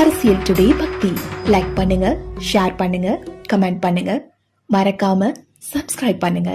அரசியல் டுடே பக்தி. லைக் பண்ணுங்க ஷேர் பண்ணுங்க கமெண்ட் பண்ணுங்க. மறக்காம சப்ஸ்கிரைப் பண்ணுங்க.